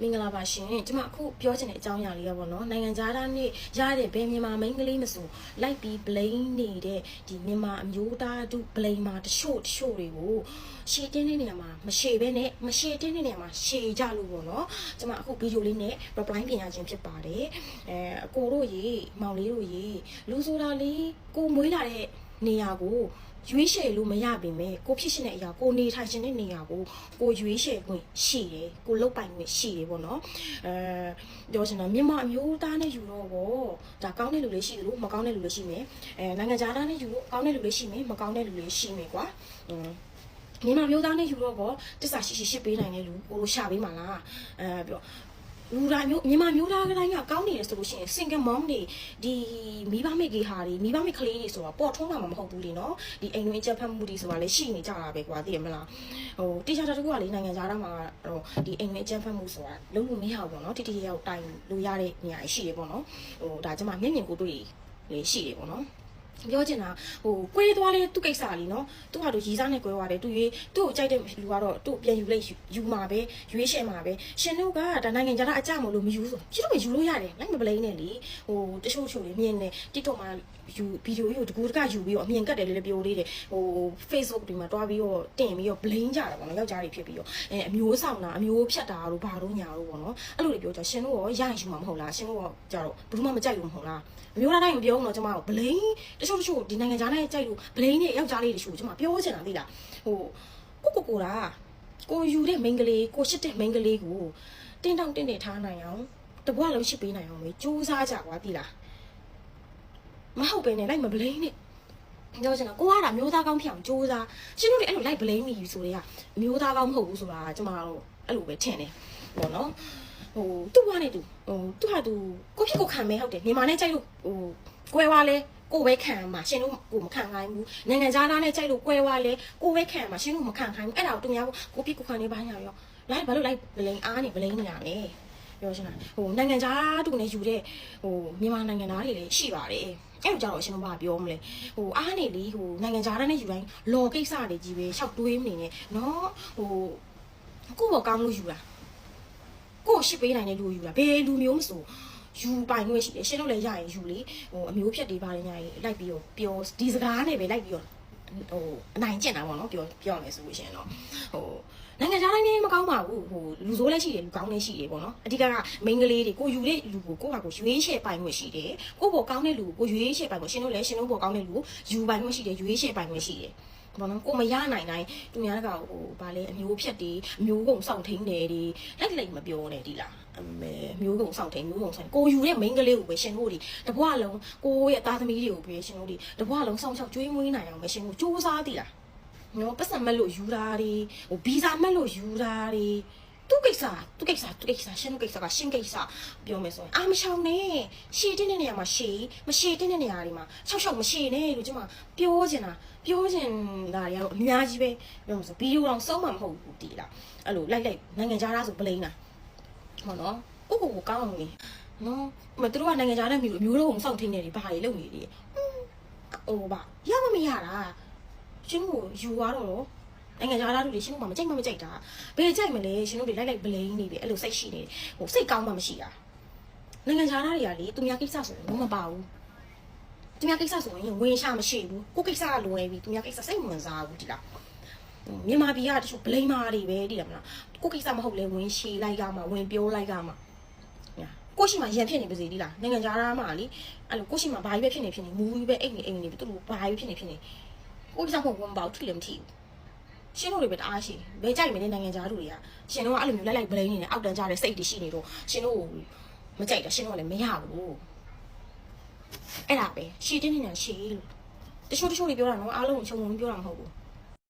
မင်္ဂလာပါရှင်ကျမအခုပြောချင်တဲ့အကြောင်းအရာလေးကပေါ့နော်နိုင်ငံသားသားနဲ့ရတဲ့ဘယ်မြန်မာမိန်းကလေးမဆိုလိုက်ပြီး blame နေတဲ့ဒီမြန်မာအမျိုးသားတို့ blame မှာတချို့တချို့တွေကိုရှေ့တင်းတဲ့နေရာမှာမရှေ့ဘဲနဲ့မရှေ့တင်းတဲ့နေရာမှာရှေ့ကြလို့ပေါ့နော်ကျမအခုဗီဒီယိုလေးနဲ့ reply ပြင်ရခြင်းဖြစ်ပါတယ်အဲအကိုတို့ရေမောင်လေးတို့ရေလူဆိုတာလေးကိုမွေးလာတဲ့ နေရာကိုရွေးချယ်လို့မရပေမဲ့ကိုဖြစ်ရှင်တဲ့အရာကိုနေထိုင်ရှင်တဲ့နေရာကိုကိုရွေးချယ်ခွင့်ရှိတယ်ကိုလုတ်ပိုင်ခွင့်ရှိတယ်ပေါ့နော်အဲပြောချင်တာမြန်မာအမျိုးသားနဲ့ယူတော့ဗောဒါကောင်းတဲ့လူလေးရှိတယ်လို့မကောင်းတဲ့လူလေးရှိမယ်အဲနိုင်ငံခြားသားနဲ့ယူလို့ကောင်းတဲ့လူလေးရှိမယ်မကောင်းတဲ့လူလေးရှိမယ်ကွာอืมမြန်မာမျိုးသားနဲ့ယူတော့ဗောတစ္ဆာရှိရှိရှစ်ပေးနိုင်တဲ့လူကိုလိုရှာပေးမှာလားအဲပြော လူတိုင်းမျိုးမြန်မာမျိုးသားကတိုင်းကကောင်းနေတယ်ဆိုလို့ရှိရင် single mom တွေဒီမိဘမိတ်ကြီးဟာတွေမိဘမိတ်ကလေးတွေဆိုတာပေါ်ထုံးလာမှာမဟုတ်ဘူးလေနော်ဒီအိမ်တွင်းချက်ဖက်မှုတွေဆိုတာလည်းရှိနေကြတာပဲကွာသိရမလားဟိုတိကျတာတကူကလေနိုင်ငံသားမှာတော့ဒီအိမ်တွင်းချက်ဖက်မှုဆိုတာလုံးဝမရဘူးပေါ့နော်တိတိရောက်တိုင်လို့ရတဲ့နေရာရှိတယ်ပေါ့နော်ဟိုဒါကျမမျက်မြင်ကိုတွေ့လေရှိတယ်ပေါ့နော် ပြောချင်တာဟိုကွေးသွားလေသူ့ကိစ္စလीနော်သူ့ဟာတို့ရီစားနဲ့ကွဲသွားတယ်သူရွေးသူ့ကိုကြိုက်တဲ့လူကတော့သူ့ပြန်ယူလိုက်ယူမှာပဲရွေးရှယ်မှာပဲရှင်တို့ကဒါနိုင်ငံခြားသားအကြမလို့မယူဆိုရှင်တို့ကယူလို့ရတယ်လိုက်မပလိန်နဲ့လေဟိုတချို့ချို့လေးမြင်နေ TikTok မှာယူဗီဒီယိုကြီးကိုတကူတကယူပြီးတော့အမြင်ကတ်တယ်လေးလည်းပြောလေးတယ်ဟို Facebook ဒီမှာတွားပြီးတော့တင်ပြီးတော့ blame ကြတာပေါ့နော်ယောက်ျားတွေဖြစ်ပြီးတော့အဲအမျိုးဆောင်တာအမျိုးဖြတ်တာတို့ဘာတို့ညာတို့ပေါ့နော်အဲ့လိုတွေပြောကြရှင်တို့ရောရရင်ယူမှာမဟုတ်လားရှင်တို့ရောကြတော့ဘယ်သူမှမကြိုက်လို့မဟုတ်လားအမျိုးသားတိုင်းမပြောဘူးတော့ကျွန်မတို့ blame တချို့တချို့ဒီနိုင်ငံခြားနဲ့ကြိုက်လို့ blame နဲ့ယောက်ျားလေးတွေချို့ကျွန်မပြောချင်တာသိလားဟိုကိုကိုကိုတာကိုယူတဲ့ main ကလေးကိုရှစ်တဲ့ main ကလေးကိုတင်းတောင့်တင်းနေထားနိုင်အောင်တပွားလုံးရှိပေးနိုင်အောင်ပဲစူးစမ်းကြကွာသိလားမဟုတ်ပဲနဲ့လိုက်မဘလိန်နဲ့ပြောချင်တာကိုကတာမျိုးသားကောင်းဖြစ်အောင်စူးစမ်းရှင်တို့တွေအဲ့လိုလိုက်ဘလိန်မိယူဆိုတွေကမျိုးသားကောင်းမဟုတ်ဘူးဆိုတာကျမတို့အဲ့လိုပဲထင်တယ်ပေါ့နော်ဟိုသူ့ကနေသူဟိုသူ့ဟာသူကိုဖြစ်ကိုခံမဲဟုတ်တယ်မြန်မာနဲ့ကြိုက်လို့ဟိုကွဲသွားလဲ ကိုပဲခံမှာရှင်တို့ကိုမခံခိုင်းဘူးနိုင်ငံခြားသားနဲ့ကြိုက်လို့ကွဲသွားလဲကိုပဲခံမှာရှင်တို့မခံခိုင်းဘူးအဲ့ဒါကိုသူများကိုဖြစ်ကိုခံနေပါညာရောလိုက်ဘာလို့လိုက်ဘလိန်အားနေဘလိန်နေရလဲပြောချင်တာဟိုနိုင်ငံခြားသူနဲ့ယူတဲ့ဟိုမြန်မာနိုင်ငံသားတွေလည်းရှိပါတယ်အဲ့လိုကြတော့အရှင်တို့ဘာပြောမလဲဟိုအားနေလေဟိုနိုင်ငံခြားတဲ့ယူတိုင်းလော်ကိစ္စတွေကြီးပဲရှောက်တွေးမနေနဲ့နော်ဟိုကို့ဘောကောင်းလို့ယူတာကို့ရှစ်ပေးနိုင်တဲ့လူယူတာဘယ်လူမျိုးမဆို ယူပိုင်ခွင့်ရှိတယ်ရှင်တို့လည်းရရင်ယူလေဟိုအမျိုးဖြတ်တွေပါတယ်ညာကြီးလိုက်ပြီးတော့ပြောဒီစကားနဲ့ပဲလိုက်ပြီးတော့ဟိုအနိုင်ကျင့်တာပေါ့နော်ပြောပြောမယ်ဆိုလို့ရှင်တော့ဟိုနိုင်ငံခြားတိုင်းလည်းမကောင်းပါဘူးဟိုလူဆိုးလည်းရှိတယ်လူကောင်းလည်းရှိတယ်ပေါ့နော်အဓိကကမိန်းကလေးတွေကိုယူတဲ့လူကိုကိုယ့်ဟာကိုရွေးချယ်ပိုင်ခွင့်ရှိတယ်ကိုယ့်ဘောကောင်းတဲ့လူကိုရွေးချယ်ပိုင်ခွင့်ရှင်တို့လည်းရှင်တို့ဘောကောင်းတဲ့လူကိုယူပိုင်ခွင့်ရှိတယ်ရွေးချယ်ပိုင်ခွင့်ရှိတယ် ဘောနော်ကိုမရနိုင်တိုင်းသူများကဟိုဗာလဲအမျိုးဖြတ်တွေအမျိုးကုန်စောင့်ထိန်တယ်တွေလိုက်လိုက်မပြောနဲ့ဒီလားအမေမျိုးကုန်စောင့်ထိန်မျိုးကုန်ဆိုင်ကိုယူတဲ့မိန်းကလေးကိုပဲရှင်တို့ဒီတပွားလုံးကိုရဲ့သားသမီးတွေကိုပဲရှင်တို့ဒီတပွားလုံးစောင့်ချောက်ကျွေးမွေးနိုင်အောင်ပဲရှင်တို့စူးစမ်းတည်လားနော်ပတ်စံမက်လို့ယူတာတွေဟိုဗီဇာမက်လို့ယူတာတွေ သူကိစ္စသူကိစ္စသူကိစ္စရှင်းသူကိစ္စကရှင်းကိစ္စပြောမယ်ဆိုရင်အာမရှောင်နဲ့ရှည်တင်းတဲ့နေရာမှာရှည်မရှည်တင်းတဲ့နေရာတွေမှာရှောက်ရှောက်မရှည်နဲ့လို့ကျွန်မပြောချင်တာပြောချင်တာတွေကတော့အများကြီးပဲပြောမှာဆိုဗီဒီယိုတော့စုံမှမဟုတ်ဘူးတီလားအဲ့လိုလိုက်လိုက်နိုင်ငံခြားသားဆိုပလိန်တာဟောနော်ကိုကိုကိုကောင်းအောင်လေနော်မသူတို့ကနိုင်ငံခြားတဲ့မျိုးမျိုးတော့စောင့်ထင်းနေတယ်ဘာတွေလုပ်နေလဲဟိုပါရမမရတာရှင်တို့ကိုယူသွားတော့တော့ နိုင်ငံခြားသားတို့တွေရှင်တို့မှမကြိုက်မှမကြိုက်တာဘယ်ကြိုက်မလဲရှင်တို့တွေလိုက်လိုက်ဘလိန်နေတယ်အဲ့လိုစိတ်ရှိနေတယ်ဟိုစိတ်ကောင်းမှမရှိတာနိုင်ငံခြားသားတွေကလေသူများကိစ္စဆိုရင်တော့မပါဘူးသူများကိစ္စဆိုရင်ဝင်ရှာမရှိဘူးကိုကိစ္စကလိုနေပြီသူများကိစ္စစိတ်ဝင်စားဘူးဒီလားမြန်မာပြည်ကတချို့ဘလိန်မာတွေပဲဒီလားမလားကိုကိစ္စမဟုတ်လဲဝင်ရှည်လိုက်ကမှဝင်ပြောလိုက်ကမှကိုရှိမှရန်ဖြစ်နေပါစေဒီလားနိုင်ငံခြားသားမှလေအဲ့လိုကိုရှိမှဘာကြီးပဲဖြစ်နေဖြစ်နေမူကြီးပဲအိတ်နေအိတ်နေပြီသူတို့ဘာကြီးဖြစ်နေဖြစ်နေကိုကြောင့်မဝင်ပါဘူးထိလည်းမထိဘူး ရှင်းတို့တွေပဲတအားရှိဘဲကြိုက်မနေနိုင်ငံသားတို့တွေကရှင်တို့ကအဲ့လိုမျိုးလိုက်လိုက်ဘလိန်နေနဲ့အောက်တန်းကြတဲ့စိတ်တွေရှိနေတော့ရှင်တို့မကြိုက်တာရှင်တို့ကလည်းမရဘူးအဲ့ဒါပဲရှည်တင်းနေတာရှည်လို့တချို့တချို့တွေပြောတာနော်အားလုံးကိုချုံငုံပြောတာမဟုတ်ဘူး